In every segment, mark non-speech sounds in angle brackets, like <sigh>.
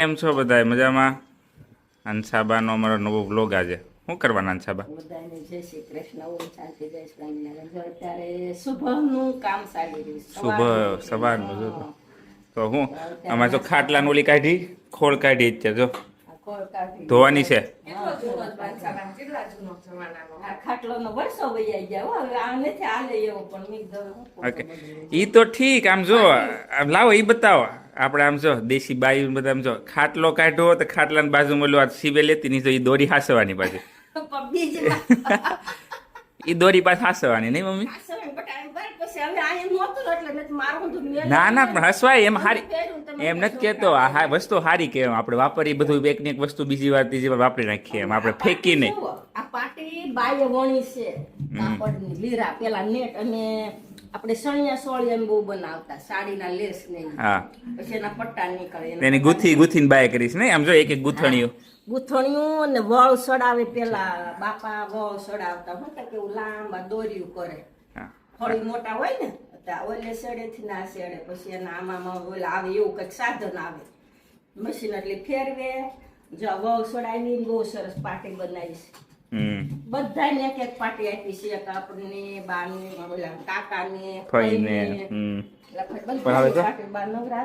કેમ છો બધા મજામાં? હંસાબાનો અમારો નવો વ્લોગ આજે. શું કરવાના અંશાબા બધાને જય શ્રી કૃષ્ણ. ઓમ શાંતિ જય સ્વામિનારાયણ. અત્યારે શુભનું કામ ચાલી રહ્યું શુભ સવારનું. જો. તો. હું? આમાં જો ખાટલાની ઓલી કાઢી ખોળ કાઢી જ છે જો. આ ખોળ કાઢી. ધોવાની છે. હા, આ ખાટલોનો વર્ષો વહી ગયા હો. હવે આ નથી હાલે એવો પણ મેં કીધું હું ખોટું ઓકે. ઈ તો ઠીક. આમ જો આમ લાવો ઈ બતાવો. આપણે આમ જો દેશી બાઈ બધા આમ જો ખાટલો કાઢ્યો તો ખાટલાની બાજુમાં ઓલું આ સીવે લેતી નહીં તો એ દોરી હાસવાની પાછી. <laughs> એ દોરી પાછી હાસવાની નહીં મમ્મી? ના ના પણ હસવાય એમ હારી એમ નથી કેતો આ હા વસ્તુ હારી કે આપણે વાપરી બધું એક ને એક વસ્તુ બીજી વાર ત્રીજી વાર વાપરી નાખીએ એમ. આપણે ફેંકી નહીં આ પાટી બાય વણી છે કાપડની લીરા પેલા નેટ અને આપણે સણિયા સોળિયા બહુ બનાવતા સાડીના લેસ ને હા. પછી એના પટ્ટા નીકળે એના ગુથી ગુથીને બાય કરીશ ને? આમ જો એક એક ગુથણીઓ. ગૂંથણિયું અને વળ સડાવે પેલા બાપા વળ સડાવતા હું તો કેવું લાંબા દોર્યું કરે. ફળી મોટા હોય ને ઓલે સેડેથી ના સેડે પછી એના આમાં ઓલા આવે એવું કંઈક સાધન આવે. મશીન એટલે ફેરવે જો વહુ સડાવી બહુ સરસ પાટી બનાવી છે હમ બધાને એક એક પાટી આપી છે એક આપણને બાને ઓલા કાકાને ફઈને પણ હવે.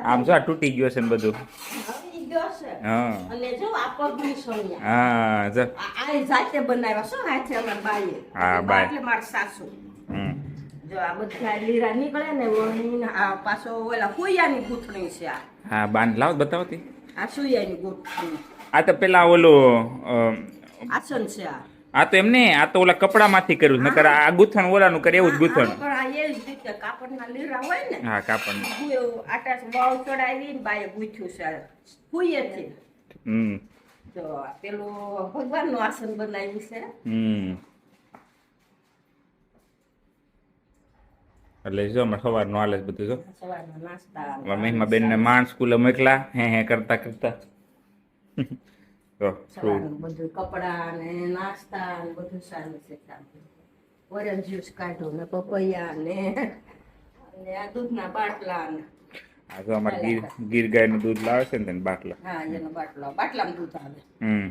આમ જો આ તૂટી ગયો છે ને બધું. હવે ઈ ગયો છે. હા. અને જો આ પગની સોનિયા. હા જો. આ આ જાતે બનાવ્યા શું હાથે અમારા બાઈએ હા, બા બાઈ. એટલે મારા સાસુ. જો આ બધા લીરા નીકળે ને આ પાછો ઓલા કુયાની ગૂંથણી છે આ. હા બાન લાવ બતાવતી આ સુયાની ગૂંથણી. આ તો પેલા ઓલું આસન છે આ. આ તો એમને આ તો ઓલા કપડામાંથી કર્યું નકર આ ગુથણ ઓલાનું કરે એવું જ ગુથણ. કાપડના લીરા હોય ને હા કાપડ આટા વાવ ચડાવી બાએ ગૂંથ્યું છે આ હમ. તો પેલું ભગવાનનું આસન બનાવ્યું છે. હમ. એટલે જો અમારે સવારનું હાલે બધું જો. સવારના નાસ્તા. અમારા મહિમા બેનને માણ સ્કૂલે મોકલા હે હે કરતા કરતા. સવારનું બધું કપડા ને નાસ્તા ને બધું સારું છે ઓરેન્જ જ્યુસ કાઢો ને પપૈયા ને અને આ દૂધના બાટલા ને. આ તો અમારે ગીર ગીર ગાયનું દૂધ લાવે છે ને તેને બાટલા. હા એનો બાટલો. બાટલામાં દૂધ આવે. હમ.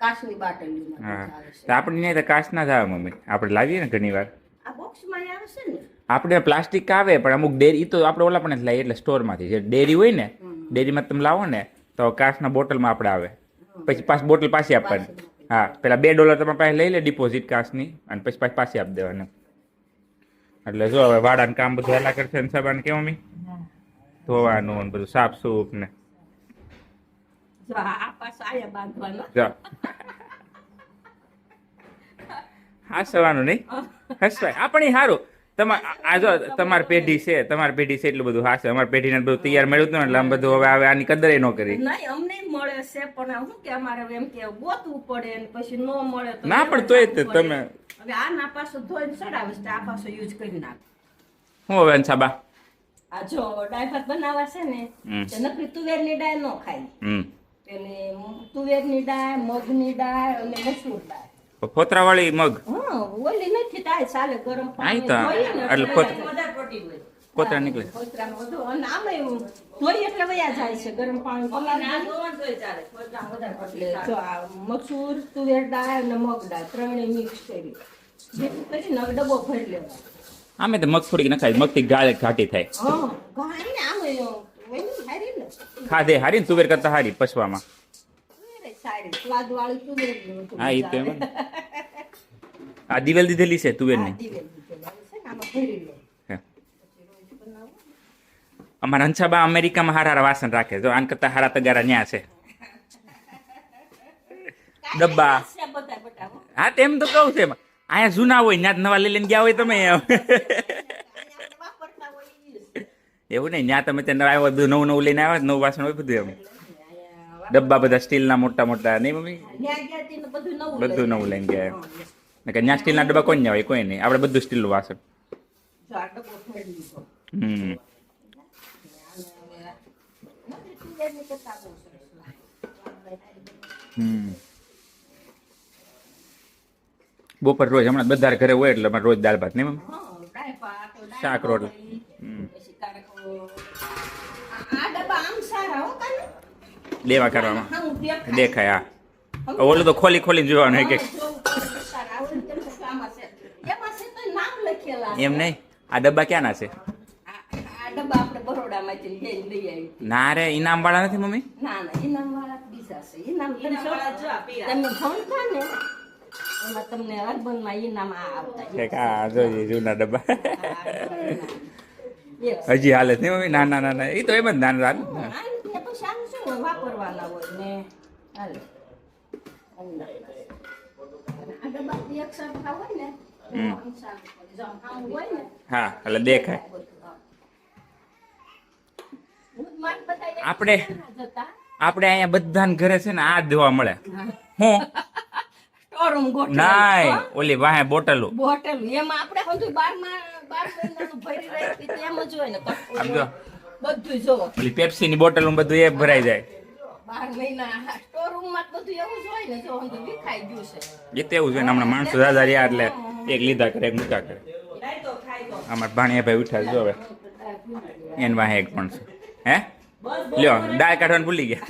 કાચની બાટલીમાં દૂધ આવે તો છે આપણે ત્યાં તો કાચ ના આવે મમ્મી. આપણે લાવીએ ને ઘણી વાર આ બોક્સમાં આવે છે ને. આપણે પ્લાસ્ટિક આવે પણ અમુક ડેરી તો આપણે ઓલા પણ જ લાવીએ એટલે સ્ટોરમાંથી. જે ડેરી હોય ને ડેરીમાં તમે લાવો ને તો કાચના બોટલમાં આપણે આવે. પછી પાછી બોટલ પાછી આપવાની. હા પેલા બે ડોલર તમારા પાસે લઈ લે ડિપોઝિટ કાચની અને પછી પાછી પાછી આપી દેવાની. એટલે જો હવે વાડાનું કામ બધું હેલા કરશે ને સાબાને કેવું મી? ધોવાનું ને બધું સાફ સૂફ ને. હસવાનું નહીં? હસવાય. આપણે સારું તમાર આ જો તમારી પેઢી છે તમારી પેઢી છે એટલું બધું હાસે. અમારી પેઢીને બધું તૈયાર મળ્યું હતું ને એટલે આમ બધું હવે આવે આની કદરે ન કરી. મળે છે પણ શું કે અમારે એમ કે ગોતવું પડે ને પછી ન મળે તો ના, પણ તોય. તમે- હવે આ ના પાછો ધોઈને ચડાવે છે તો આ પાછો યુઝ કરી નાખ. શું હવે અંસાબા આ જો દાળ બનાવવા છે ને હમ. નકરી તુવેરની દાળ ન ખાય હમ. તુવેરની મગની દાળ અને મસૂર દાળ ફોતરા વાળી મગ? હા ઓલી નથી દાળ ચાલે ગરમ પાણી એટલે ફોતરા નીકળે ફોતરામાં વધુ. અને આમાં એવું ધોઈ એટલે વયા જાય છે. ગરમ પાણી પલાળી એટલે આ મસૂર તુવેર દાળ અને મગ દાળ ત્રણેય મિક્સ કરી. જેથી કરીને હવે ડબ્બો ભરી લેવાનો. આમે તો મગ થોડીક નખાય. મગથી ગાળે ઘાટી થાય. હા ઘાણી ને આમ હારી ને. ખાધે હારી ને તુવેર કરતા હારી પછવામાં સારી. સ્વાદ વાળી તુવેર હા એ તો એમ આ દિવેલ દીધેલી છે તુવેરની. દિવેલ દીધેલી છે આમાં ભરી લે. અમારા હંસાબા અમેરિકામાં હારા હારા વાસણ રાખે. જો આન કરતા હારા તગારા ન્યા છે. ડબ્બા. હા તેમ તો કહું છે અહીંયા જૂના હોય ત્યાં નવા લઈ લઈને ગયા હોય તમે. એવું નહીં ત્યાં તમે ત્યાં આવ્યા હોય બધું નવું નવું લઈને આવ્યા નવું વાસણ હોય બધું એમ. ડબ્બા બધા સ્ટીલના મોટા મોટા નહીં મમ્મી? ને બધું નવું નવું લઈને ગયા એમ. આવ્યા. ને કે ત્યાં સ્ટીલના ડબ્બા કોઈ ના હોય? કોઈ નહીં. આપણે બધું સ્ટીલનું વાસણ. હમ. બહુ સરસ લાગે. બપોર રોજ હમણાં બધા ઘરે હોય એટલે રોજ દાળ ભાત નહીં શાક રોટલી. દેવા કરવામાં દેખાય. હા. ઓલું તો ખોલી ખોલીને જોવાનું એક કે હા, જોવું પડે. વિસ્તાર આવે ને તેમ તો આમાં છે. એમાં નહીં? આ ડબ્બા ક્યાંના છે? આપણે લઈને લઈ આવી. ના રે ઇનામ વાળા નથી મમ્મી? ના ના ઇનામ વાળા બીજા છે. ઇનામ તમે શું- તમે ને એમાં તમને અર્બનમાં ઇનામ આવતા કે આ જોઈએ જૂના ડબ્બા. હજી હાલે નહીં મમ્મી? ના ના ના ના. એ તો એમ જ ના. હાલ પછી આમ શું વાપરવાના હોય ને. હાલે. અંદર. અને આ ડબ્બા એક સરખા હોય ને તો આમ સારું પડે. જો આમ હોય ને હા એટલે દેખાય ભૂતમાન બધાય આપણે આપણે અહીંયા બધાને ઘરે છે ને આ જોવા મળે. હું? ગોઠવેલું. નાય ઓલી વાહે બોટલો. બોટલ. એમાં આપણે બધું બારમાં બાર મહિનાનું ભરી રાખી તો જ હોય ને આમ જો. બધું ઓલી પેપ્સી ની બોટલ બધું એ ભરાઈ જાય. બાર મહિના સ્ટોરમાં બધું એવું જ હોય ને જો અંદર વિખાઈ ગયું છે. એ તો છે ને હમણાં માણસો દાદા રહ્યા એટલે એક લીધા કરે એક મૂકા કરે. અમારા ભાણિયા ભાઈ ઉઠ્યા જો હવે. એન વાહે એક પણ છે. હે? લ્યો દાળ કાઢવાનું ભૂલી ગયા.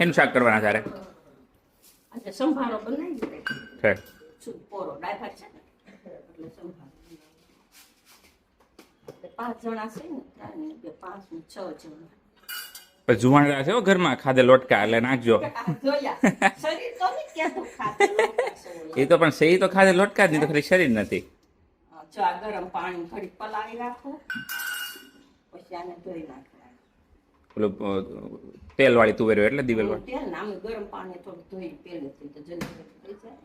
એનું શાક કરવાના તારે? સંભારો બનાવી છે. પોરો ડાયફાટ છે એટલે સંભારો. પાંચ જણા છે ને પાંચ છ જણા. પછી જુવાણ છે ઘરમાં ખાધે લોટકા એટલે નાખજો. એ તો પણ સહી તો ખાધે લોટકા જ નહીં તો ખરી શરીર નથી. જો આ ગરમ પાણી ઘડી પલાળી રાખું. પછી આને ધોઈ નાખવાનું. પેલું તેલ વાળી તુવેર એટલે દિવેલ વાળી તેલ ને ગરમ પાણી થોડું ધોઈ પહેલેથી તો જલ્દી થઈ જાય.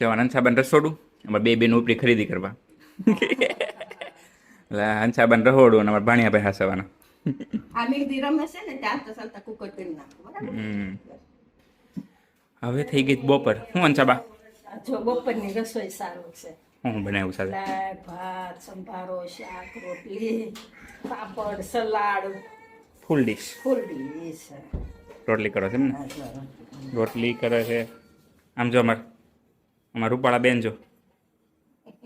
જવાન હંસાબાન રસોડું અમારે બે બેન ઉપરી ખરીદી કરવા. <laughs> એટલે હંસાબાન રહોડું અને અમારા ભાણિયા ભાઈ હાસવાના. <laughs> આ મેઘદી રમે છે ને ત્યાં તો ચાલતા કુકર કરી નાખું બરાબર. હવે થઈ ગઈ બપોર. હું બા જો બપોરની રસોઈ સારું છે. હું બનાવું સાથે? દાળ ભાત સંભારો શાક રોટલી પાપડ salad. Full dish full dish રોટલી કરો છે એમ ને? રોટલી કરે છે. આમ જો અમાર અમાર રૂપાળા બેન જો.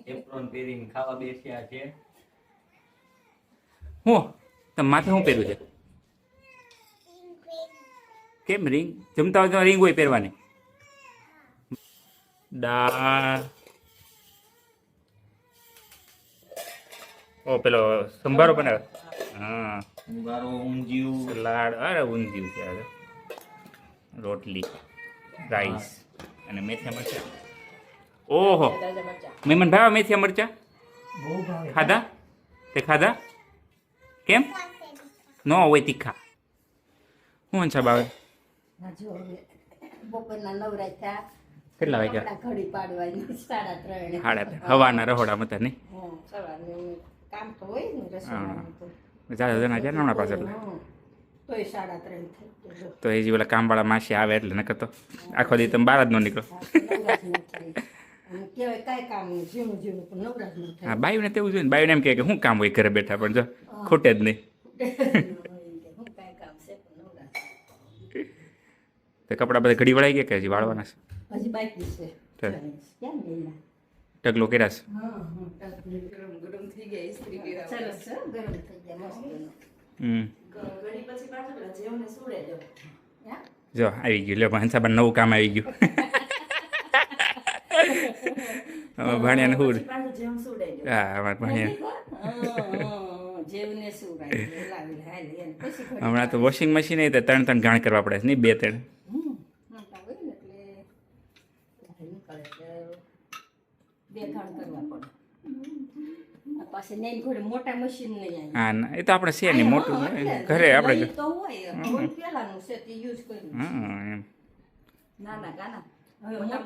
એપ્રોન પહેરીને ખાવા બેસ્યા છે. હું. તમે માથે શું પહેર્યું છે? કેમ રિંગ? જમતા હોય તો રિંગ હોય પહેરવાની. દાળ. ઓ પેલો સંભારો બનાવે. હા. ઊંધિયું. સલાડ. અરે ઊંધિયું છે આજે રોટલી રાઈસ અને મેથિયા મરચા. ઓહો. મહેમાન ભાવે મેથિયા મરચા? ખાધા? તે ખાધા? કેમ? ન હોય તીખા. શું છે થયા. કેટલા વાગ્યા? ઘડી પાડવાની સાડા ત્રણે. સાડા હવાના રહોડા મતા નહીં કામ તો હોય ને જણા છે ને પાસે. તો એ જે પેલા કામવાળા માસી આવે એટલે નકર તો આખો દી તમે બહાર જ ન નીકળો. કહેવાય કાંઈ કામ નહીં ઝીણું ઝીણું પણ નવરા ન થાય. હા બાયુને તેવું જોઈએ ને બાયુને એમ કહે કે શું કામ હોય ઘરે બેઠા પણ જો ખોટે જ નહીં. તો કપડાં બધા ઘડી વળાઈ ગયા કે હજી વાળવાના છે હજી બાકી છે ચાલ. ગયેલા? ઢગલો કર્યા છે હા, હા, ટકલી. સરસ છે ગરમ થઈ ગયા મસ્ત હમ હા? જો આવી ગયું લે હંસાબાન નવું કામ આવી ગયું <laughs> હવે ભાણિયાને હું હા અમારા ભાણિયા <laughs> હમણાં તો વોશિંગ મશીન એ તો ત્રણ ત્રણ ઘાણ કરવા પડે છે નહીં બે ત્રણ? હા ના, એ તો આપણે છે નહીં મોટું ઘરે આપણે હા એમ. ના ના મોટા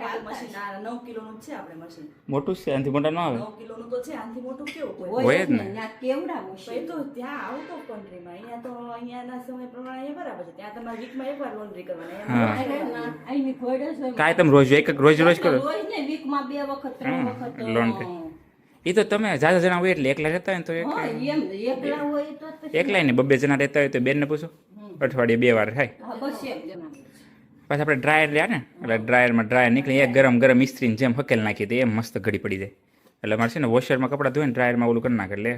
છે આપણે મશીન મોટું જ છે આનાથી મોટા ના આવે? કિલોનું તો છે આનાથી મોટું કેવું હોય હોય જ જ ને. ને. કેવડા એ મશીન તો ત્યાં આઉટ ઓફ કન્ટ્રીમાં અહીંયા તો અહીંયાના સમય પ્રમાણે બરાબર છે. ત્યાં તમારે વીકમાં એકવાર લોન્ડ્રી કરવાની. ના, કાંઈ તમે રોજ એક એક રોજ રોજ કરો? રોજ ને વીકમાં બે વખત ત્રણ વખત લોન્ડ્રી એ તો તમે જાજા જણા હોય એટલે એકલા રહેતા હોય તો એકલા હોય તો એકલા ને બબ્બે જણા રહેતા હોય તો બેનને પૂછો. અઠવાડિયે બે વાર થાય હા બસ એમ જણાવે છે. પાછા આપણે ડ્રાયર રહ્યા ને એટલે ડ્રાયરમાં ડ્રાયર નીકળી એ ગરમ ગરમ ઇસ્ત્રીની જેમ હકેલ નાખી દે એમ મસ્ત ઘડી પડી જાય. એટલે મારે છે ને વોશરમાં કપડાં ધોઈને ડ્રાયરમાં ઓલું કરી નાખે એટલે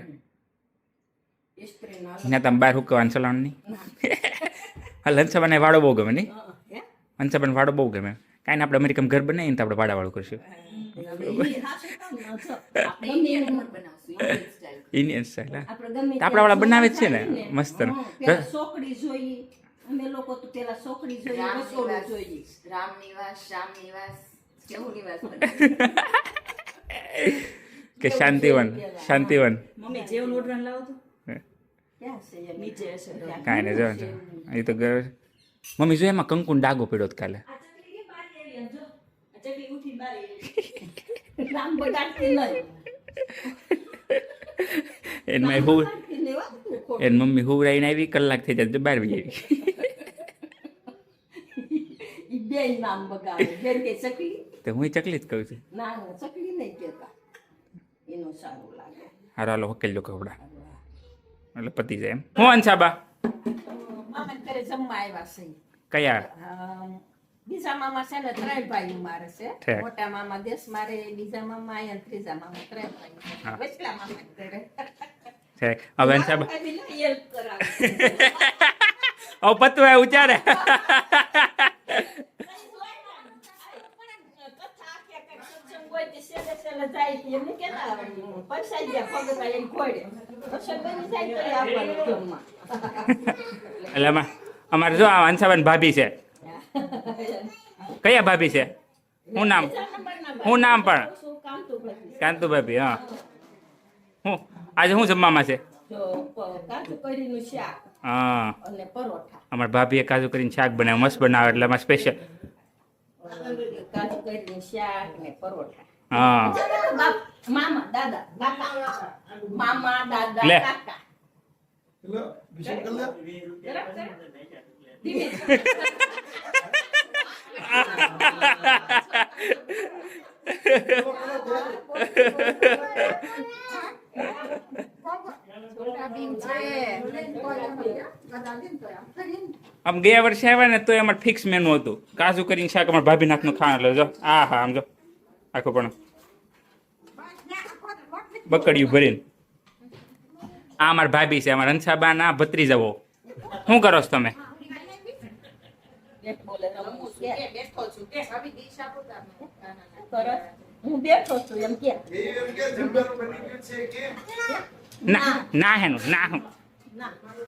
ઇસ્ત્રી ના ત્યાં તમે બહાર હુકવાનું ચલાવવાનું નહીં. હા લંચાબાને વાળો બહુ ગમે નહીં. હે લંચાબાને વાળો બહુ ગમે. કાંઈ ને આપણે અમેરિકન ઘર બનાવીને તો આપણે વાળાવાળું કરશું. ઇન્ડિયન સ્ટાઇલ આપણે ગમે તો આપણા વાળા બનાવે જ છે ને, મસ્ત. ને. સોકડી જોઈએ અમે લોકો તો પેલા સોકડી જોઈએ રસોડું જોઈએ. રામ નિવાસ શ્યામ નિવાસ કેવું નિવાસ <laughs> કે શાંતિવન શાંતિવન. મમ્મી જેવું લોટરણ લાવો તો? નીચે હશે કાંઈ નહીં જો. એ તો ગયો મમ્મી જો એમાં કંકુન ડાગો પડ્યો હતો કાલે. <laughs> <laughs> એન બગાડતી હું મમ્મી હુવરાઈને આવી કલાક થઈ જાય બાર બી આવી. બેય નામ બગાડે. બેન કે ચકલી? તો હું ચકલી જ કહું છું. ના ના ચકલી નહીં કહેતા. એનું સારું લાગે. હારો હાલો હકેલ જો કપડા એટલે પતી જાય એમ. હું અંશાબા? મામા ઘરે જમવા આવ્યા છે. કયા? બીજા મામા છે ને ત્રણ ભાઈ મારે છે. મોટા મામા દેશ મારે બીજા મામા અહીંયા ત્રીજા મામા ત્રણ ભાઈ. વચલા મામા ઘરે. છે હવે અંશાબા. ઓ પતવા આવ્યું ચારે કથા કે કંઈક સત્સંગ હોય છેલ્લે જાય તે એમને કહેતા, પૈસા ગયા પગમાં એને ખોડે. એટલે અમારે જો આ અંશાબાન ભાભી છે. કયા ભાભી છે? શું નામ? હું નામ પણ. કાંતુ ભાભી હા. હું આજે શું જમવામાં છે? હા. અમારા ભાભીએ કાજુ કરીને શાક બનાવે મસ્ત બનાવે એટલે અમારે સ્પેશિયલ કાજુ કરીને શાક ને પરોઠા. હા. મામા દાદા કાકા મામા દાદા. કાકા. આમ ગયા વર્ષે આવ્યા ને તો એમાં ફિક્સ મેનુ હતું. કાજુ કરીને શાક અમારા ભાભી નાખનું ખાવાનું. લેજો આ હા આમ જો. આખો પણ. બકડિયું ભરીને. આ અમાર ભાભી છે અમારા હંસાબા ના ભત્રી જવો. શું કરો છો તમે? ના. ના હેનું ના હું. ના